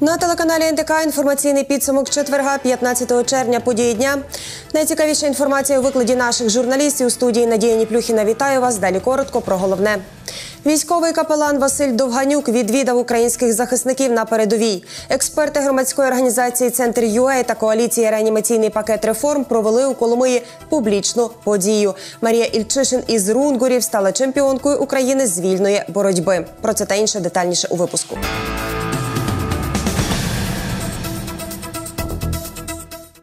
На телеканалі НТК інформаційний підсумок четверга, 15 червня, події дня. Найцікавіша інформація у викладі наших журналістів у студії Надія Ніплюхіна. Вітаю вас. Далі коротко про головне. Військовий капелан Василь Довганюк відвідав українських захисників на передовій. Експерти громадської організації Центр ЮЕ та коаліції Реанімаційний пакет реформ провели у Коломиї публічну подію. Марія Ільчишин із Рунгурів стала чемпіонкою України з вільної боротьби. Про це та інше детальніше у випуску.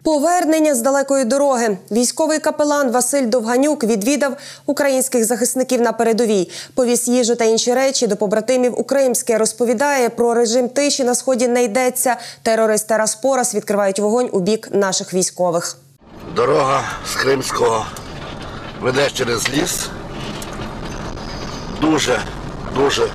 Повернення з далекої дороги. Військовий капелан Василь Довганюк відвідав українських захисників на передовій. Повіз їжу та інші речі до побратимів у Кримське. Розповідає про режим тиші на сході не йдеться. Терорист Тарас Порас відкривають вогонь у бік наших військових. Дорога з Кримського веде через ліс. Дуже, дуже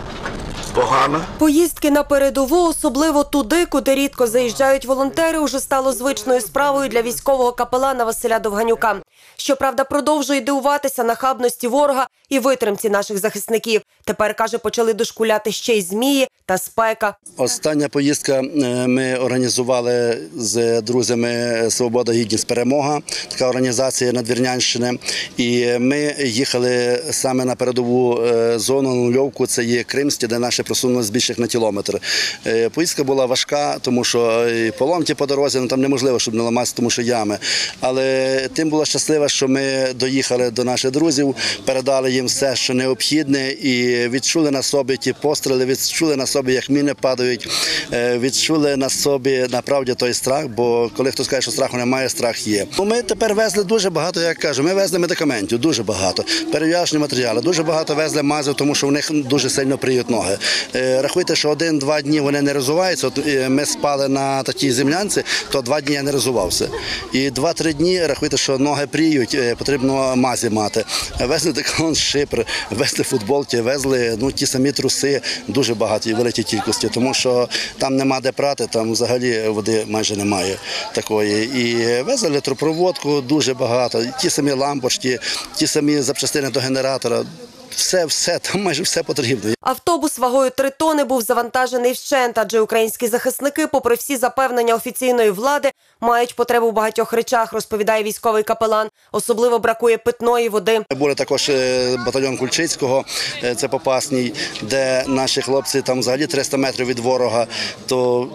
погано. Поїздки на передову, особливо туди, куди рідко заїжджають волонтери, уже стало звичною справою для військового капелана Василя Довганюка. Щоправда, продовжує дивуватися нахабності ворога і витримці наших захисників. Тепер каже, почали дошкуляти ще й змії та спека. Остання поїздка е, ми організували з друзями Свобода, Гідність, Перемога, така організація Надвірнянщини. І ми їхали саме на передову е, зону нульовку. Це є Кримське, де наші просунулися більше на кілометр. Е, Поїздка була важка, тому що поломки по дорозі ну там неможливо, щоб не ламатися, тому що ями. Але тим була щаслива, що ми доїхали до наших друзів, передали їм все, що необхідне, і відчули на собі ті постріли, відчули на собі, як міни падають, е, відчули на собі направді той страх. Бо коли хтось каже, що страху немає, страх є. Ну, Ми тепер везли дуже багато, як кажу, ми везли медикаментів, дуже багато, перев'яжні матеріали, дуже багато везли мазів, тому що в них дуже сильно приють ноги. Е, Рахуйте, що один-два дні вони не розуваються. От е, ми спали на такій землянці, то два дні я не розувався. І два-три дні рахуйте, що ноги пріють, е, потрібно мазі мати. Везли деколон шипр, везли футболки, везли ну, ті самі труси, дуже багаті, великі кількості, тому що там нема де прати, там взагалі води майже немає такої. І везли електропроводку дуже багато, ті самі лампочки, ті самі запчастини до генератора. Все, все, там майже все потрібно. Автобус вагою три тони був завантажений вщент, адже українські захисники, попри всі запевнення офіційної влади, мають потребу в багатьох речах, розповідає військовий капелан. Особливо бракує питної води. Були також е, батальйон Кульчицького, е, це Попасній, де наші хлопці там взагалі 300 метрів від ворога. То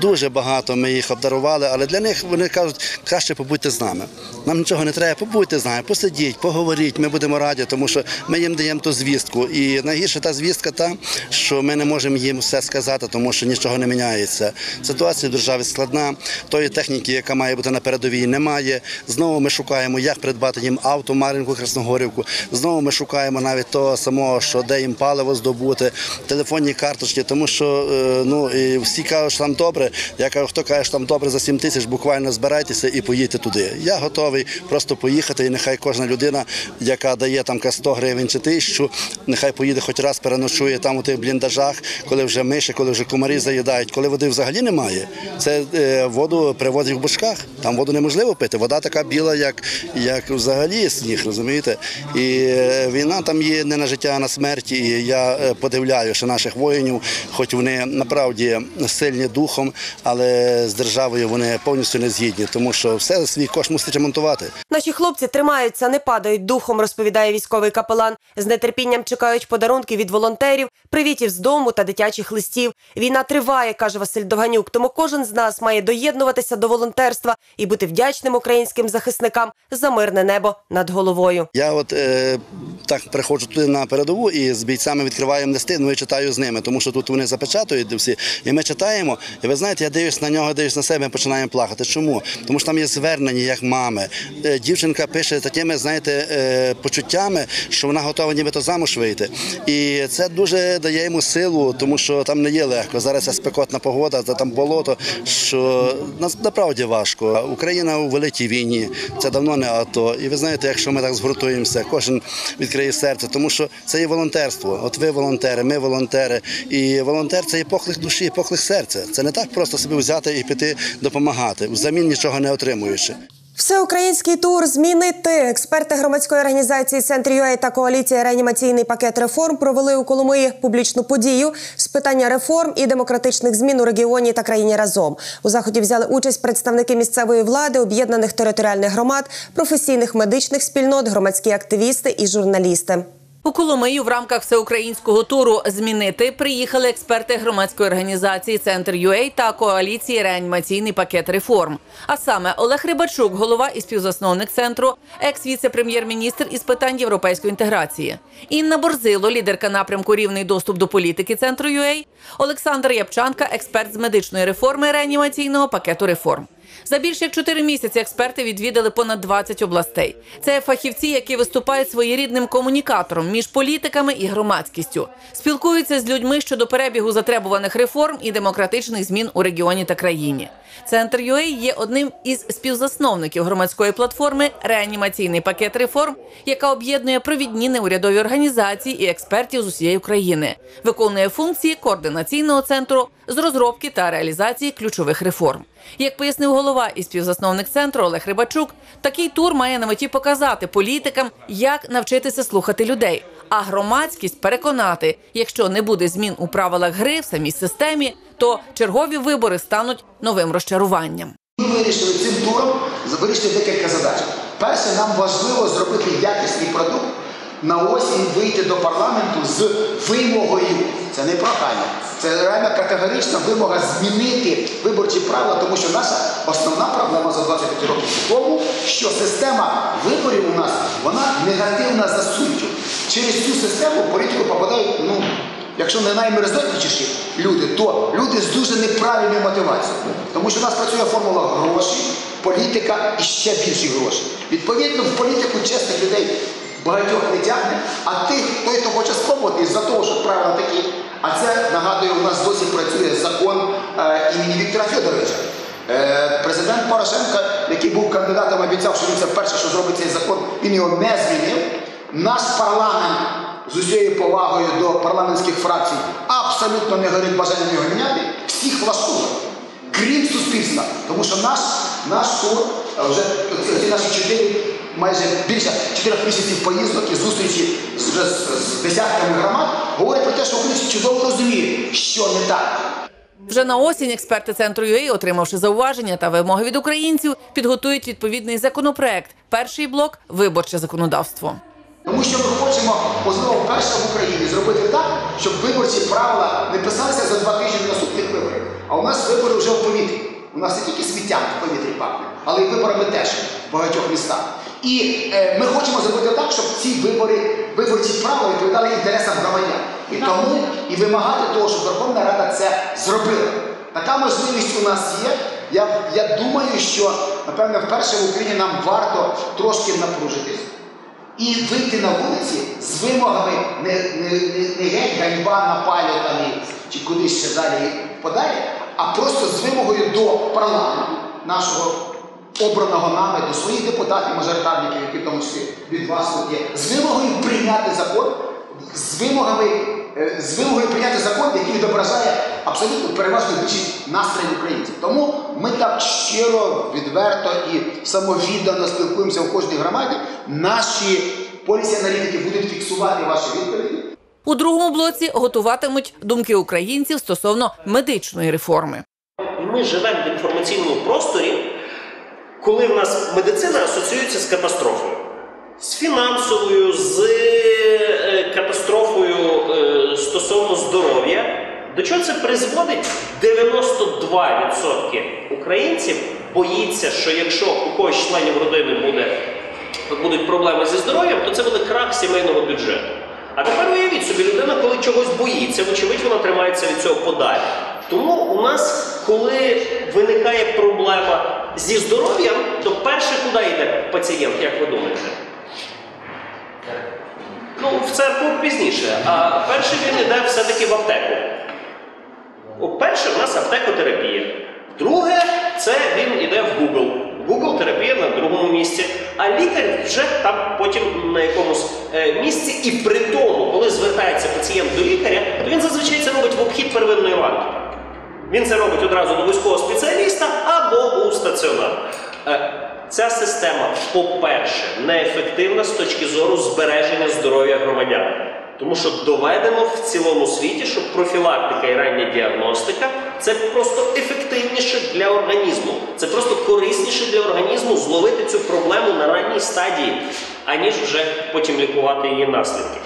дуже багато ми їх обдарували, але для них вони кажуть, краще побудьте з нами. Нам нічого не треба, побудьте з нами, посидіть, поговоріть, ми будемо раді, тому що ми їм даємо ту звістку. І найгірше та звістка та, що ми не можемо їм все сказати, тому що нічого не міняється. Ситуація в державі складна, тої техніки, яка має бути на передовій, немає. Знову ми шукаємо, як придбати їм авто, Мар'їнку, Красногорівку. Знову ми шукаємо навіть того самого, що де їм паливо здобути, телефонні карточки, тому що е, ну, і всі кажуть, що там добре. Я кажу, хто каже, що там добре за 7 тисяч, буквально збирайтеся і поїдьте туди. Я готовий просто поїхати, і нехай кожна людина, яка дає там 100 гривень чи тисячу, нехай поїде хоч раз переночує там у тих бліндажах, коли вже миші, коли вже комарі заїдають, коли води взагалі немає. Це е, воду привозять в бочках. Там воду неможливо пити. Вода така біла, як, як взагалі сніг, розумієте? І е, війна там є не на життя, а на смерть. І я е, подивляю, що наших воїнів, хоч вони направді сильні духом, але з державою вони повністю не згідні, тому що все свій кошт мусить ремонтувати. Наші хлопці тримаються, не падають духом, розповідає військовий капелан. З нетерпінням чекають подарунки від волонтерів, привітів з дому та дитячих листів. Війна триває, каже Василь Довганюк. Тому кожен з нас має доєднуватися до волонтерства і бути вдячним українським захисникам за мирне небо над головою. Я от е, так приходжу туди на передову і з бійцями відкриваємо листи, ну і читаю з ними, тому що тут вони запечатують всі. І ми читаємо. І ви знаєте, я дивлюсь на нього, дивлюсь на себе, і починаємо плакати. Чому? Тому що там є звернення як мами. Е, дівчинка пише такими, знаєте, е, почуттями, що вона готова нібито замуж вийти. І це дуже дає йому силу, тому що там не є легко. Зараз ця спекотна погода, та там болото, що нас направді важко. Україна у великій війні, це давно не АТО. І ви знаєте, якщо ми так згуртуємося, кожен відкриє серце, тому що це є волонтерство. От ви волонтери, ми волонтери. І волонтер це є поклик душі, поклик серця. Це не так просто собі взяти і піти допомагати, взамін нічого не отримуючи. Всеукраїнський тур змінити експерти громадської організації Центр ЮА та коаліція реанімаційний пакет реформ провели у Коломиї публічну подію з питання реформ і демократичних змін у регіоні та країні разом. У заході взяли участь представники місцевої влади, об'єднаних територіальних громад, професійних медичних спільнот, громадські активісти і журналісти. У Коломию в рамках всеукраїнського туру змінити приїхали експерти громадської організації Центр ЮЕЙ та коаліції реанімаційний пакет реформ. А саме Олег Рибачук, голова і співзасновник центру, екс-віце-прем'єр-міністр із питань європейської інтеграції, Інна Борзило, лідерка напрямку рівний доступ до політики центру ЮЕЙ, Олександр Япчанка, експерт з медичної реформи реанімаційного пакету реформ. За більше як чотири місяці експерти відвідали понад 20 областей. Це фахівці, які виступають своєрідним комунікатором між політиками і громадськістю, спілкуються з людьми щодо перебігу затребуваних реформ і демократичних змін у регіоні та країні. Центр ЮЕЙ є одним із співзасновників громадської платформи Реанімаційний пакет реформ, яка об'єднує провідні неурядові організації і експертів з усієї України, виконує функції координаційного центру з розробки та реалізації ключових реформ. Як пояснив голова і співзасновник центру Олег Рибачук, такий тур має на меті показати політикам, як навчитися слухати людей, а громадськість переконати, якщо не буде змін у правилах гри в самій системі, то чергові вибори стануть новим розчаруванням. Ми вирішили цим туром вирішити декілька задач. Перше, нам важливо зробити якісний продукт на осінь вийти до парламенту з вимогою. Це не прохання, це реально категорична вимога змінити виборчі правила, тому що наша основна проблема за 25 років в тому, що система виборів у нас вона негативна за суттю. Через цю систему політику попадають, ну, якщо не наймерзотніші люди, то люди з дуже неправильною мотивацією. Тому що у нас працює формула гроші, політика і ще більші гроші. Відповідно, в політику чесних людей багатьох не тягне, а тих, той, хто хоче спробувати, із-за того, що правила такі. А це нагадую, у нас досі працює закон е, імені Віктора Федоровича. Е, президент Порошенко, який був кандидатом, обіцяв, що він це перше, що зробить цей закон, він його не змінив. Наш парламент з усією повагою до парламентських фракцій абсолютно не горить бажанням його міняти. Всіх влаштує, крім суспільства. Тому що наш, наш тур, вже ці наші чотири, майже більше чотирьох місяців поїздок і зустрічі з, з, з десятками громад, говорять про те, що українці чудово розуміють, що не так. Вже на осінь експерти центру ЮЕ, отримавши зауваження та вимоги від українців, підготують відповідний законопроект. Перший блок виборче законодавство. Тому що ми хочемо, можливо, вперше в Україні зробити так, щоб виборчі правила не писалися за два тижні до наступних виборів. А у нас вибори вже в повітрі. У нас не тільки сміттям в повітрі пахне, але й виборами теж в багатьох містах. І е, ми хочемо зробити так, щоб ці вибори, виборчі правила відповідали інтересам громадян. І тому і вимагати того, щоб Верховна Рада це зробила. Така можливість у нас є. Я, я думаю, що напевно вперше в Україні нам варто трошки напружитись і вийти на вулиці з вимогами не, не, не, не геть ганьба на палю чи кудись ще далі подалі, а просто з вимогою до парламенту нашого обраного нами, до своїх депутатів, мажоритарників, які в тому числі від вас тут є, з вимогою прийняти закон, з вимогами, е, з вимогою прийняти закон, який відображає абсолютно переважну більшість настроїв українців. Тому ми так щиро, відверто і самовіддано спілкуємося в кожній громаді. Наші полісі-аналітики будуть фіксувати ваші відповіді. У другому блоці готуватимуть думки українців стосовно медичної реформи. Ми живемо в інформаційному просторі, коли в нас медицина асоціюється з катастрофою. З фінансовою, з е, катастрофою е, стосовно здоров'я. До чого це призводить? 92% українців боїться, що якщо у когось членів родини буде, будуть проблеми зі здоров'ям, то це буде крах сімейного бюджету. А тепер уявіть собі, людина, коли чогось боїться, вочевидь, вона тримається від цього подалі. Тому у нас, коли виникає проблема зі здоров'ям, то перше куди йде пацієнт, як ви думаєте? Ну, в церкву пізніше, а перший він йде все-таки в аптеку. Перше в нас аптекотерапія. Друге, це він йде в Google. Google терапія на другому місці. А лікар вже там потім на якомусь е, місці. І при тому, коли звертається пацієнт до лікаря, то він зазвичай це робить в обхід первинної ланки. Він це робить одразу до військового спеціаліста або у стаціонар. Е, Ця система, по-перше, неефективна з точки зору збереження здоров'я громадян. Тому що доведено в цілому світі, що профілактика і рання діагностика це просто ефективніше для організму. Це просто корисніше для організму зловити цю проблему на ранній стадії, аніж вже потім лікувати її наслідки.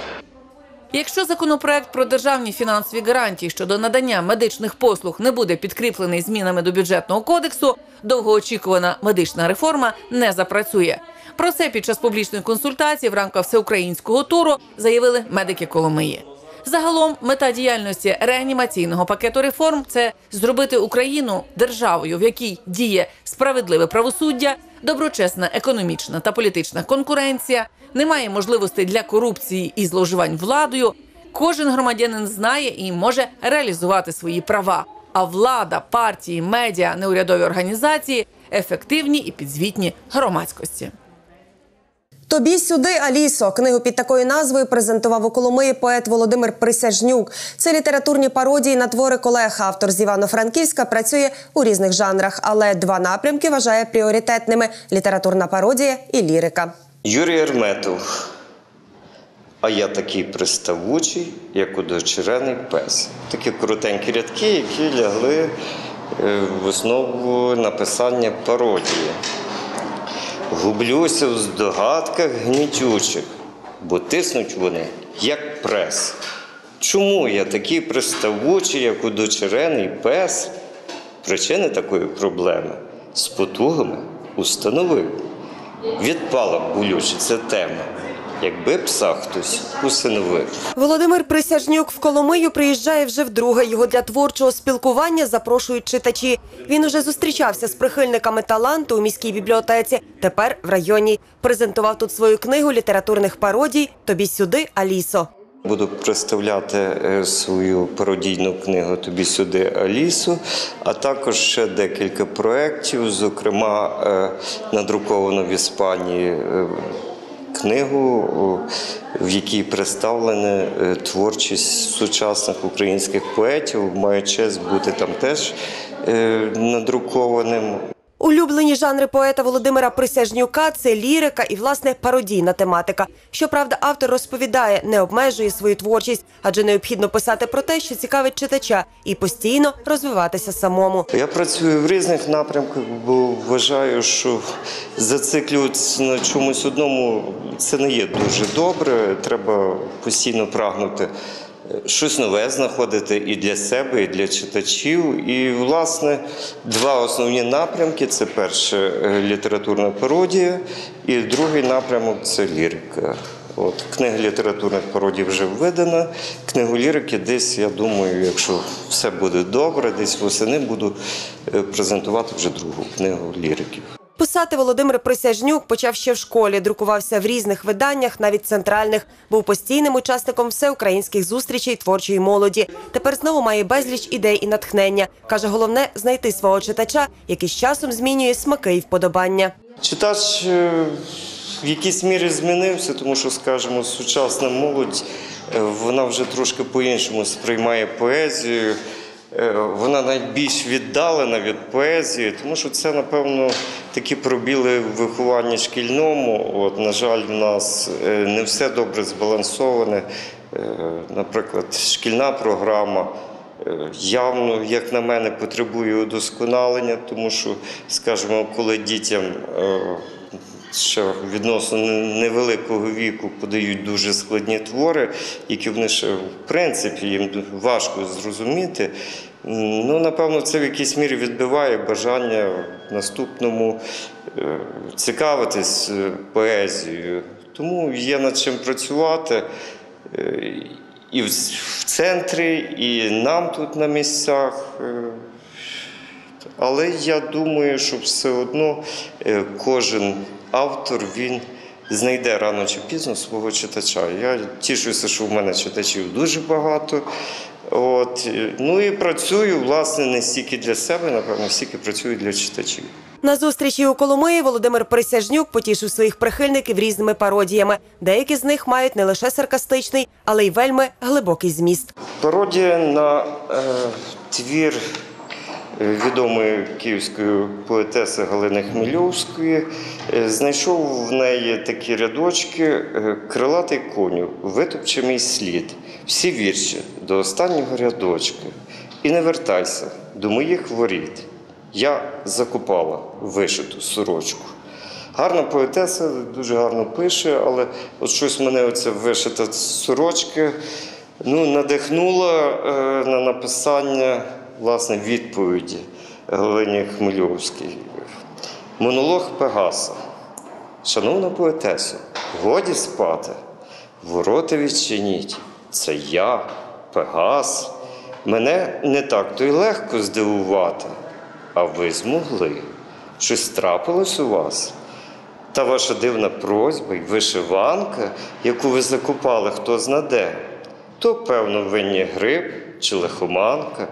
Якщо законопроект про державні фінансові гарантії щодо надання медичних послуг не буде підкріплений змінами до бюджетного кодексу, довгоочікувана медична реформа не запрацює. Про це під час публічної консультації в рамках всеукраїнського туру заявили медики Коломиї. Загалом мета діяльності реанімаційного пакету реформ це зробити Україну державою, в якій діє справедливе правосуддя, доброчесна економічна та політична конкуренція, немає можливостей для корупції і зловживань владою. Кожен громадянин знає і може реалізувати свої права. А влада, партії, медіа, неурядові організації ефективні і підзвітні громадськості. Тобі сюди, Алісо. Книгу під такою назвою презентував у Коломиї поет Володимир Присяжнюк. Це літературні пародії на твори колег. Автор з Івано-Франківська працює у різних жанрах, але два напрямки вважає пріоритетними: літературна пародія і лірика. Юрій Ерметов. А я такий приставучий, як удочерений пес. Такі коротенькі рядки, які лягли е, в основу написання пародії. Гублюся в здогадках гнітючих, бо тиснуть вони, як прес. Чому я такий приставучий, як удочерений пес? Причини такої проблеми з потугами установив. Відпала болюче ця тема, якби пса хтось усиновив. Володимир Присяжнюк в Коломию приїжджає вже вдруге. Його для творчого спілкування запрошують читачі. Він уже зустрічався з прихильниками таланту у міській бібліотеці. Тепер в районній презентував тут свою книгу літературних пародій Тобі сюди, Алісо. Буду представляти е, свою пародійну книгу Тобі сюди Алісу, а також ще декілька проєктів, зокрема е, надруковану в Іспанії е, книгу, в якій представлена е, творчість сучасних українських поетів. Маю честь бути там теж е, надрукованим. Улюблені жанри поета Володимира Присяжнюка це лірика і власне пародійна тематика. Щоправда, автор розповідає, не обмежує свою творчість, адже необхідно писати про те, що цікавить читача, і постійно розвиватися самому. Я працюю в різних напрямках, бо вважаю, що зациклюватися на чомусь одному це не є дуже добре. Треба постійно прагнути щось нове знаходити і для себе, і для читачів. І, власне, два основні напрямки: це перше е, літературна пародія, і другий напрямок це лірика. От книга літературних пародій вже видана. Книгу лірики десь, я думаю, якщо все буде добре, десь восени буду е, презентувати вже другу книгу ліриків. Писати Володимир Присяжнюк почав ще в школі, друкувався в різних виданнях, навіть центральних. Був постійним учасником всеукраїнських зустрічей творчої молоді. Тепер знову має безліч ідей і натхнення. Каже, головне знайти свого читача, який з часом змінює смаки і вподобання. Читач е, в якійсь мірі змінився, тому що, скажімо, сучасна молодь е, вона вже трошки по-іншому сприймає поезію. Е, Вона навіть більш віддалена від поезії, тому що це, напевно, такі пробіли в вихованні шкільному. От, на жаль, в нас е, не все добре збалансоване. Е, Наприклад, шкільна програма. Явно, як на мене, потребує удосконалення, тому що, скажімо, коли дітям ще відносно невеликого віку подають дуже складні твори, які вони ще в принципі їм важко зрозуміти. Ну, напевно, це в якійсь мірі відбиває бажання в наступному е, цікавитись е, поезією. Тому є над чим працювати. Е, І в центрі, і нам тут на місцях. Але я думаю, що все одно кожен автор він знайде рано чи пізно свого читача. Я тішуся, що в мене читачів дуже багато. От. е, Ну і працюю, власне, не стільки для себе, напевно, стільки працюю для читачів. На зустрічі у Коломиї Володимир Присяжнюк потішив своїх прихильників різними пародіями. Деякі з них мають не лише саркастичний, але й вельми глибокий зміст. Пародія на е, твір відомої київської поетеси Галини Хмельовської. Е, Знайшов в неї такі рядочки е, Крилатий коню, витопче мій слід. Всі вірші до останнього рядочка. І не вертайся до моїх воріт. Я закопала вишиту сорочку. Гарна поетеса, дуже гарно пише, але от щось мене оця вишита сорочка ну, надихнула е, на написання власне відповіді Галині Хмельовській. Монолог Пегаса. Шановна поетесо, годі спати, ворота відчиніть. Це я, Пегас. Мене не так то й легко здивувати, а ви змогли. Щось трапилось у вас? Та ваша дивна просьба й вишиванка, яку ви закопали хто знаде, то, певно, винні гриб чи лихоманка,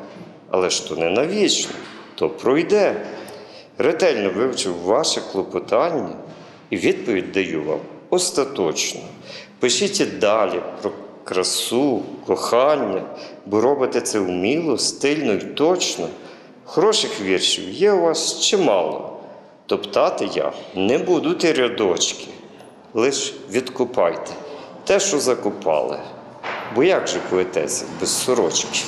але ж то не навічно, то пройде. Ретельно вивчив ваше клопотання і відповідь даю вам остаточно. Пишіть далі про красу, кохання, бо робите це вміло, стильно і точно. Хороших віршів є у вас чимало. Топтати я не буду ті рядочки, лиш відкопайте те, що закопали. Бо як же поетеса без сорочки?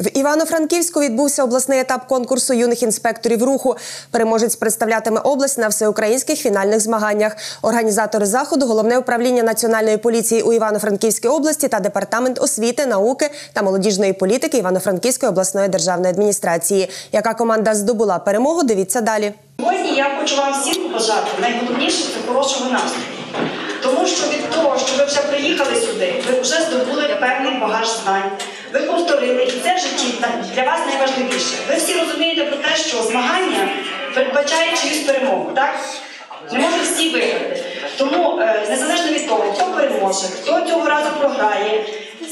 В Івано-Франківську відбувся обласний етап конкурсу юних інспекторів руху. Переможець представлятиме область на всеукраїнських фінальних змаганнях. Організатори заходу головне управління національної поліції у Івано-Франківській області та департамент освіти, науки та молодіжної політики Івано-Франківської обласної державної адміністрації. Яка команда здобула перемогу? Дивіться далі. Сьогодні я хочу вам всім побажати найголовніше це хорошого настрою. Тому що від того, що ви вже приїхали сюди, ви вже здобули певний багаж знань. Ви повторили, і це в житті для вас найважливіше. Ви всі розумієте про те, що змагання передбачає чиюсь перемогу, так? Не можуть всі виграти. Тому, е, незалежно від того, хто переможе, хто цього разу програє,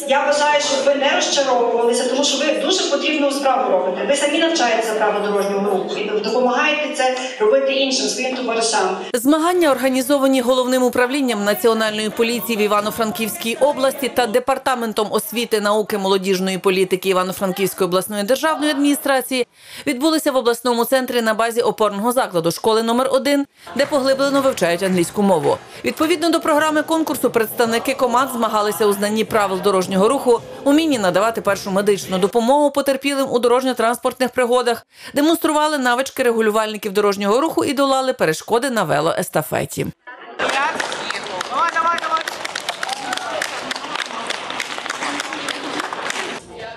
я бажаю, щоб ви не розчаровувалися, тому що ви дуже потрібну справу робите. Ви самі навчаєтеся право дорожнього руху і допомагаєте це робити іншим своїм товаришам. Змагання організовані головним управлінням національної поліції в Івано-Франківській області та департаментом освіти, науки, молодіжної політики Івано-Франківської обласної державної адміністрації. Відбулися в обласному центрі на базі опорного закладу школи номер 1 де поглиблено вивчають англійську мову. Відповідно до програми конкурсу, представники команд змагалися у знанні правил дорожнього руху, умінні надавати першу медичну допомогу потерпілим у дорожньо-транспортних пригодах, демонстрували навички регулювальників дорожнього руху і долали перешкоди на велоестафеті.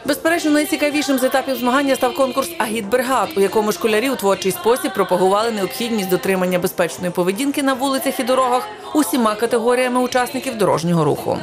Безперечно, найцікавішим з етапів змагання став конкурс Агітбригад, у якому школярі у творчий спосіб пропагували необхідність дотримання безпечної поведінки на вулицях і дорогах усіма категоріями учасників дорожнього руху.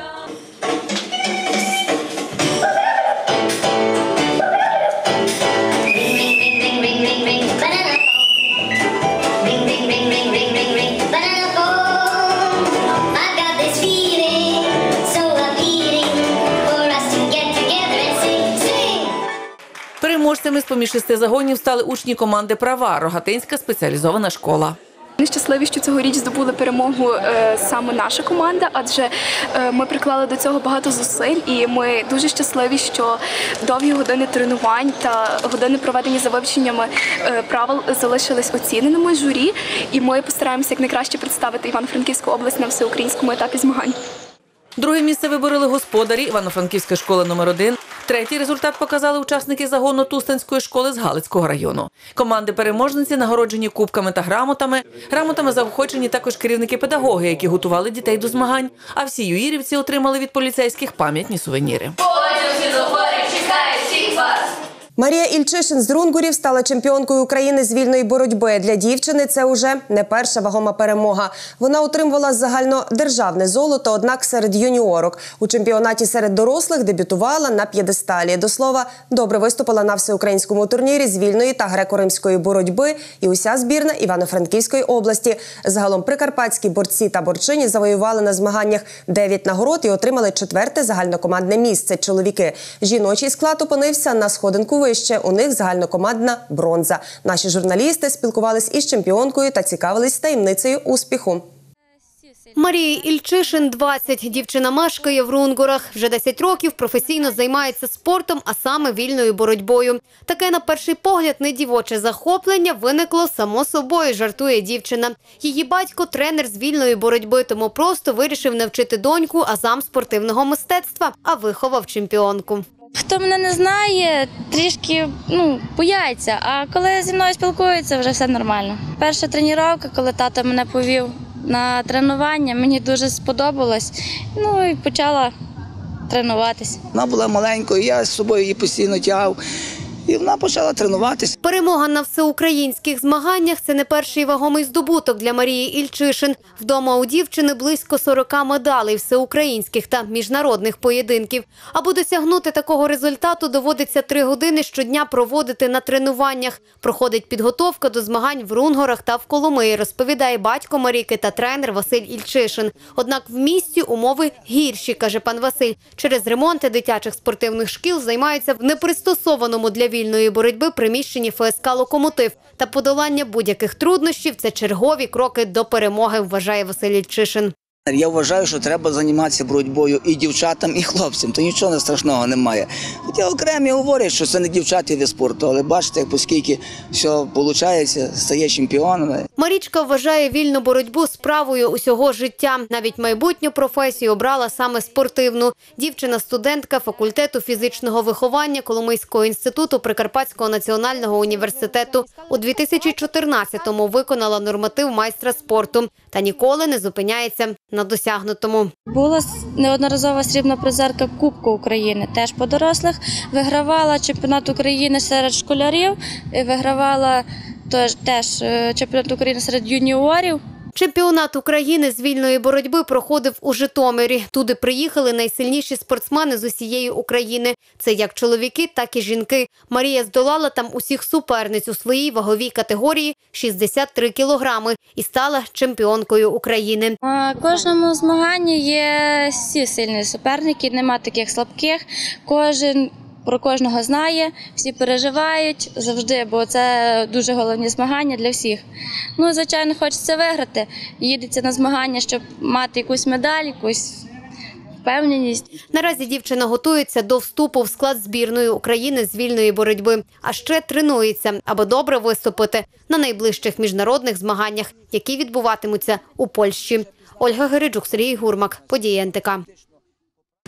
Переможцями з поміж шести загонів стали учні команди Права Рогатинська спеціалізована школа. Ми щасливі, що цьогоріч здобули перемогу е, саме наша команда, адже е, ми приклали до цього багато зусиль, і ми дуже щасливі, що довгі години тренувань та години проведені за вивченнями е, правил залишились оціненими журі, і ми постараємося якнайкраще представити Івано-Франківську область на всеукраїнському етапі змагань. Друге місце вибороли господарі Івано-Франківська школа номер 1 Третій результат показали учасники загону Тустанської школи з Галицького району. Команди переможниці нагороджені кубками та грамотами. Грамотами заохочені також керівники-педагоги, які готували дітей до змагань. А всі юїрівці отримали від поліцейських пам'ятні сувеніри. Марія Ільчишин з Рунгурів стала чемпіонкою України з вільної боротьби. Для дівчини це уже не перша вагома перемога. Вона отримувала загальнодержавне золото, однак серед юніорок у чемпіонаті серед дорослих дебютувала на п'єдесталі. До слова, добре виступила на всеукраїнському турнірі з вільної та греко-римської боротьби і уся збірна Івано-Франківської області. Загалом прикарпатські борці та борчині завоювали на змаганнях 9 нагород і отримали четверте загальнокомандне місце. Чоловіки жіночий склад опинився на сходинку вище. У них загальнокомандна бронза. Наші журналісти спілкувались із чемпіонкою та цікавились таємницею успіху. Марії Ільчишин 20. Дівчина мешкає в Рунгурах. Вже 10 років професійно займається спортом, а саме вільною боротьбою. Таке на перший погляд не дівоче захоплення виникло само собою, жартує дівчина. Її батько тренер з вільної боротьби, тому просто вирішив навчити доньку азам спортивного мистецтва, а виховав чемпіонку. Хто мене не знає, трішки ну, бояться, а коли зі мною спілкуються, вже все нормально. Перша тренування, коли тато мене повів на тренування, мені дуже сподобалось. Ну і почала тренуватись. Вона була маленькою, я з собою її постійно тягав. І вона почала тренуватися. Перемога на всеукраїнських змаганнях це не перший вагомий здобуток для Марії Ільчишин. Вдома у дівчини близько 40 медалей всеукраїнських та міжнародних поєдинків. Аби досягнути такого результату, доводиться три години щодня проводити на тренуваннях. Проходить підготовка до змагань в Рунгорах та в Коломиї, розповідає батько Маріки та тренер Василь Ільчишин. Однак в місті умови гірші, каже пан Василь. Через ремонти дитячих спортивних шкіл займаються в непристосованому для вільної боротьби приміщенні ФСК «Локомотив». Та подолання будь-яких труднощів – це чергові кроки до перемоги, вважає Василь Ільчишин. Я вважаю, що треба займатися боротьбою і дівчатам, і хлопцям. То нічого не страшного немає. Хоча окремі говорять, що це не дівчата від спорту, але бачите, оскільки все виходить, стає чемпіонами. Марічка вважає вільну боротьбу справою усього життя. Навіть майбутню професію обрала саме спортивну. Дівчина – студентка факультету фізичного виховання Коломийського інституту Прикарпатського національного університету. У 2014-му виконала норматив майстра спорту та ніколи не зупиняється на досягнутому. Була неодноразова срібна призерка Кубку України, теж по дорослих. Вигравала чемпіонат України серед школярів, вигравала теж, е, чемпіонат України серед юніорів. Чемпіонат України з вільної боротьби проходив у Житомирі. Туди приїхали найсильніші спортсмени з усієї України. Це як чоловіки, так і жінки. Марія здолала там усіх суперниць у своїй ваговій категорії 63 кілограми і стала чемпіонкою України. Кожному змаганні є всі сильні суперники, нема таких слабких. Кожен про кожного знає, всі переживають завжди, бо це дуже головні змагання для всіх. Ну, звичайно, хочеться виграти. Їдеться на змагання, щоб мати якусь медаль, якусь впевненість. Наразі дівчина готується до вступу в склад збірної України з вільної боротьби, а ще тренується, аби добре виступити на найближчих міжнародних змаганнях, які відбуватимуться у Польщі. Ольга Гериджук, Сергій Гурмак, події НТК.